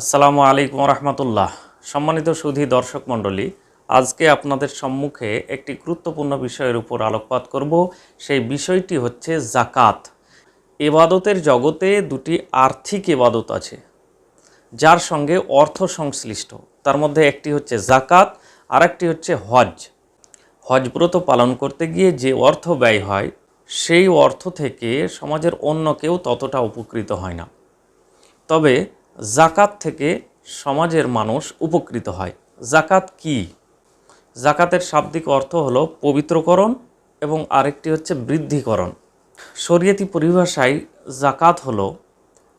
আসসালামু আলাইকুম রহমতুল্লাহ। সম্মানিত সুধী দর্শক মণ্ডলী, আজকে আপনাদের সম্মুখে একটি গুরুত্বপূর্ণ বিষয়ের উপর আলোকপাত করব। সেই বিষয়টি হচ্ছে জাকাত। এবাদতের জগতে দুটি আর্থিক এবাদত আছে, যার সঙ্গে অর্থ সংশ্লিষ্ট। তার মধ্যে একটি হচ্ছে জাকাত আর একটি হচ্ছে হজ। হজব্রত পালন করতে গিয়ে যে অর্থ ব্যয় হয়, সেই অর্থ থেকে সমাজের অন্য কেউ ততটা উপকৃত হয় না। তবে জাকাত থেকে সমাজের মানুষ উপকৃত হয়। জাকাত কি? জাকাতের শাব্দিক অর্থ হলো পবিত্রকরণ এবং আরেকটি হচ্ছে বৃদ্ধিকরণ। শরীয়তি পরিভাষায় জাকাত হলো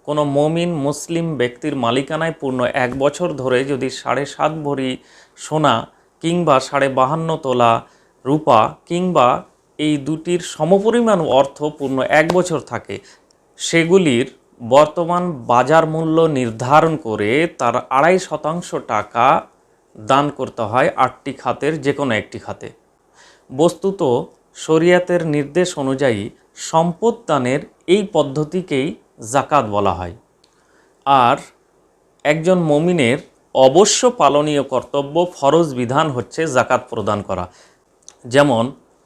কোনো মমিন, মুসলিম ব্যক্তির মালিকানায় পূর্ণ এক বছর ধরে যদি সাড়ে সাত ভরি সোনা কিংবা সাড়ে বাহান্ন তোলা রূপা কিংবা এই দুটির সমপরিমাণ অর্থ পূর্ণ এক বছর থাকে, সেগুলির বর্তমান বাজার মূল্য নির্ধারণ করে তার আড়াই শতাংশ টাকা দান করতে হয় আটটি খাতের যে কোনো একটি খাতে। বস্তুত শরিয়াতের নির্দেশ অনুযায়ী সম্পদ দানের এই পদ্ধতিকেই জাকাত বলা হয়। আর একজন মমিনের অবশ্য পালনীয় কর্তব্য ফরজ বিধান হচ্ছে জাকাত প্রদান করা। যেমন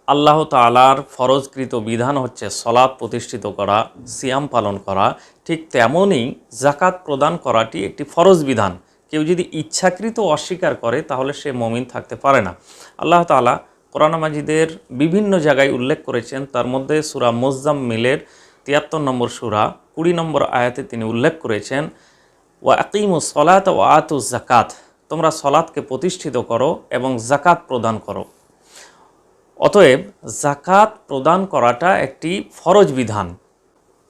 আল্লাহ তালার ফরজকৃত বিধান হচ্ছে সলাৎ প্রতিষ্ঠিত করা, সিয়াম পালন করা, ঠিক তেমনই জাকাত প্রদান করাটি একটি ফরজ বিধান। কেউ যদি ইচ্ছাকৃত অস্বীকার করে, তাহলে সে মমিন থাকতে পারে না। আল্লাহ তালা কোরআন মাজিদের বিভিন্ন জায়গায় উল্লেখ করেছেন, তার মধ্যে সুরা মোজাম্মিলের তিয়াত্তর নম্বর সুরা, কুড়ি নম্বর আয়াতে তিনি উল্লেখ করেছেন, ওয়া আকিমু সলাত ও আতু জাকাত তোমরা সলাৎকে প্রতিষ্ঠিত করো এবং জাকাত প্রদান করো। অতএব জাকাত প্রদান করাটা একটি ফরজ বিধান।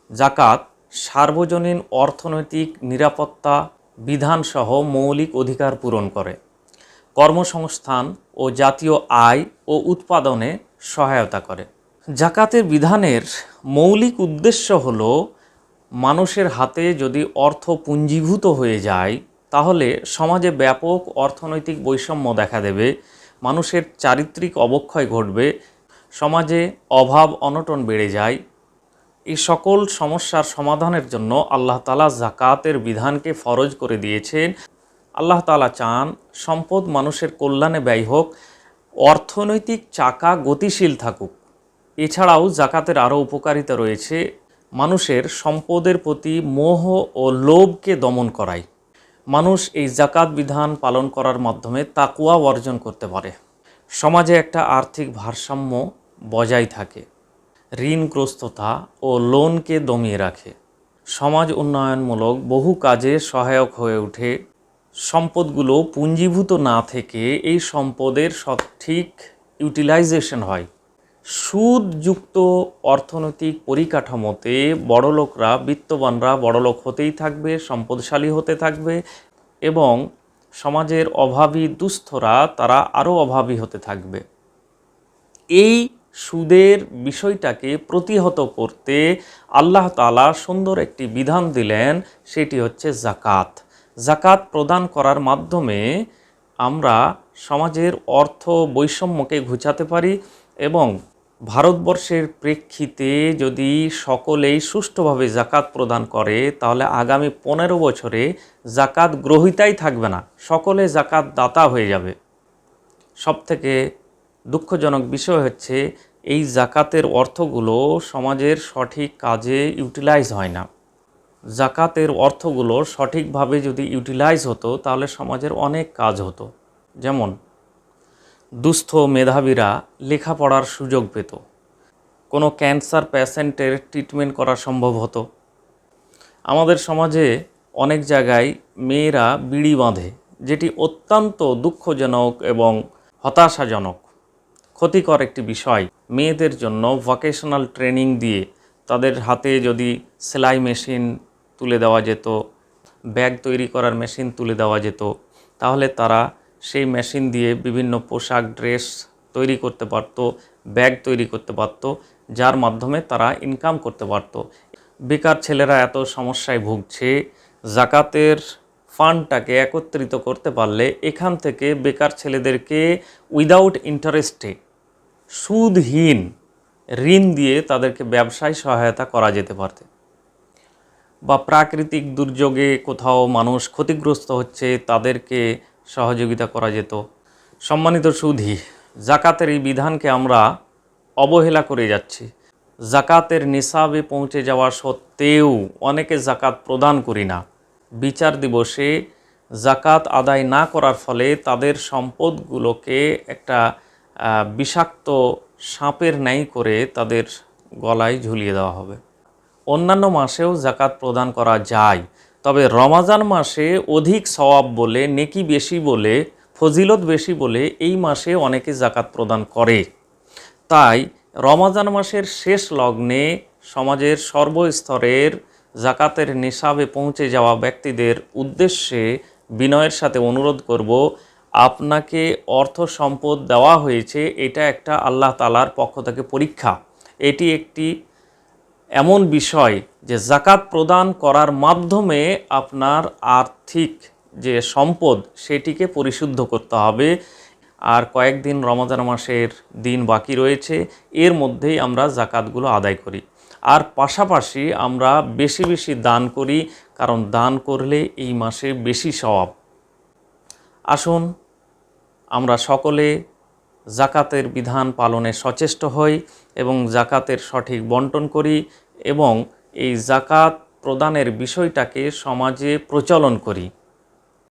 জাকাত সার্বজনীন অর্থনৈতিক নিরাপত্তা বিধানসহ মৌলিক অধিকার পূরণ করে। কর্মসংস্থান ও জাতীয় আয় ও উৎপাদনে সহায়তা করে। জাকাতের বিধানের মৌলিক উদ্দেশ্য হল, মানুষের হাতে যদি অর্থ পুঞ্জীভূত হয়ে যায়, তাহলে সমাজে ব্যাপক অর্থনৈতিক বৈষম্য দেখা দেবে। মানুষের চারিত্রিক অবক্ষয় ঘটবে, সমাজে অভাব অনটন বেড়ে যায়। এই সকল সমস্যার সমাধানের জন্য আল্লাহ তালা জাকাতের বিধানকে ফরজ করে দিয়েছেন। আল্লাহ তালা চান সম্পদ মানুষের কল্যাণে ব্যয় হোক, অর্থনৈতিক চাকা গতিশীল থাকুক। এছাড়াও জাকাতের আরও উপকারিতা রয়েছে। মানুষের সম্পদের প্রতি মোহ ও লোভকে দমন করায়। মানুষ এই জাকাত বিধান পালন করার মাধ্যমে তাকুয়া অর্জন করতে পারে। সমাজে একটা আর্থিক ভারসাম্য বজায় থাকে। ঋণগ্রস্ততা ও লোনকে দমিয়ে রাখে। সমাজ উন্নয়নমূলক বহু কাজে সহায়ক হয়ে ওঠে। সম্পদগুলো পুঞ্জীভূত না থেকে এই সম্পদের সঠিক ইউটিলাইজেশন হয়। সুদযুক্ত অর্থনৈতিক পরিকাঠামোতে বড়লোকরা, বিত্তবানরা বড়লোক হতেই থাকবে, সম্পদশালী হতে থাকবে এবং সমাজের অভাবী দুস্থরা তারা আরও অভাবী হতে থাকবে। এই সুদের বিষয়টাকে প্রতিহত করতে আল্লাহ তালা সুন্দর একটি বিধান দিলেন, সেটি হচ্ছে জাকাত জাকাত প্রদান করার মাধ্যমে আমরা সমাজের অর্থ বৈষম্যকে ঘুচাতে পারি এবং ভারতবর্ষের প্রেক্ষিতে যদি সকলেই সুষ্ঠুভাবে জাকাত প্রদান করে, তাহলে আগামী পনেরো বছরে জাকাত গ্রহিতাই থাকবে না, সকলে জাকাত দাতা হয়ে যাবে। সবথেকে দুঃখজনক বিষয় হচ্ছে, এই জাকাতের অর্থগুলো সমাজের সঠিক কাজে ইউটিলাইজ হয় না। জাকাতের অর্থগুলো সঠিকভাবে যদি ইউটিলাইজ হতো, তাহলে সমাজের অনেক কাজ হতো। যেমন দুস্থ মেধাবীরা লেখাপড়ার সুযোগ পেত। কোনো ক্যান্সার পেশেন্টের ট্রিটমেন্ট করা সম্ভব হতো। আমাদের সমাজে অনেক জায়গায় মেয়েরা বিড়ি বাঁধে, যেটি অত্যন্ত দুঃখজনক এবং হতাশাজনক। ক্ষতিকর একটি বিষয়, মেয়েদের জন্য ভোকেশনাল ট্রেনিং দিয়ে তাদের হাতে যদি সেলাই মেশিন তুলে দেওয়া যেত ব্যাগ তৈরি করার মেশিন তুলে দেওয়া যেত, তাহলে তারা সেই মেশিন দিয়ে বিভিন্ন পোশাক, ড্রেস তৈরি করতে পারত, ব্যাগ তৈরি করতে পারত, যার মাধ্যমে তারা ইনকাম করতে পারত। বেকার ছেলেরা এত সমস্যায় ভুগছে, জাকাতের ফান্ডটাকে একত্রিত করতে পারলে এখান থেকে বেকার ছেলেদেরকে উইদাউট ইন্টারেস্টে সুদহীন ঋণ দিয়ে তাদেরকে ব্যবসায় সহায়তা করা যেতে পারত। বা প্রাকৃতিক দুর্যোগে কোথাও মানুষ ক্ষতিগ্রস্ত হচ্ছে, তাদেরকে সহযোগিতা করা যেত। সম্মানিত সুধি, জাকাতের এই বিধানকে আমরা অবহেলা করে যাচ্ছি। জাকাতের নিসাবে পৌঁছে যাওয়া সত্ত্বেও অনেকে জাকাত প্রদান করি না। বিচার দিবসে জাকাত আদায় না করার ফলে তাদের সম্পদগুলোকে একটা বিষাক্ত সাপের ন্যায় করে তাদের গলায় ঝুলিয়ে দেওয়া হবে। অন্যান্য মাসেও জাকাত প্রদান করা যায়। তবে রমাজান মাসে অধিক সওয়াব বলে, নেকি বেশি বলে, ফজিলত বেশি বলে এই মাসে অনেকে জাকাত প্রদান করে। তাই রমাজান মাসের শেষ লগ্নে সমাজের সর্বস্তরের জাকাতের নিসাবে পৌঁছে যাওয়া ব্যক্তিদের উদ্দেশ্যে বিনয়ের সাথে অনুরোধ করব, আপনাকে অর্থ সম্পদ দেওয়া হয়েছে, এটা একটা আল্লাহ তালার পক্ষ থেকে পরীক্ষা। এটি একটি এমন বিষয় যে জাকাত প্রদান করার মাধ্যমে আপনার আর্থিক যে সম্পদ সেটিকে পরিশুদ্ধ করতে হবে। আর কয়েকদিন রমজান মাসের দিন বাকি রয়েছে, এর মধ্যেই আমরা জাকাতগুলো আদায় করি। আর পাশাপাশি আমরা বেশি বেশি দান করি, কারণ দান করলে এই মাসে বেশি সওয়াব আসুন, আমরা সকলে জাকাতের বিধান পালনে সচেষ্ট হই এবং জাকাতের সঠিক বন্টন করি। এবং এই জাকাত প্রদানের বিষয়টাকে সমাজে প্রচলন করি।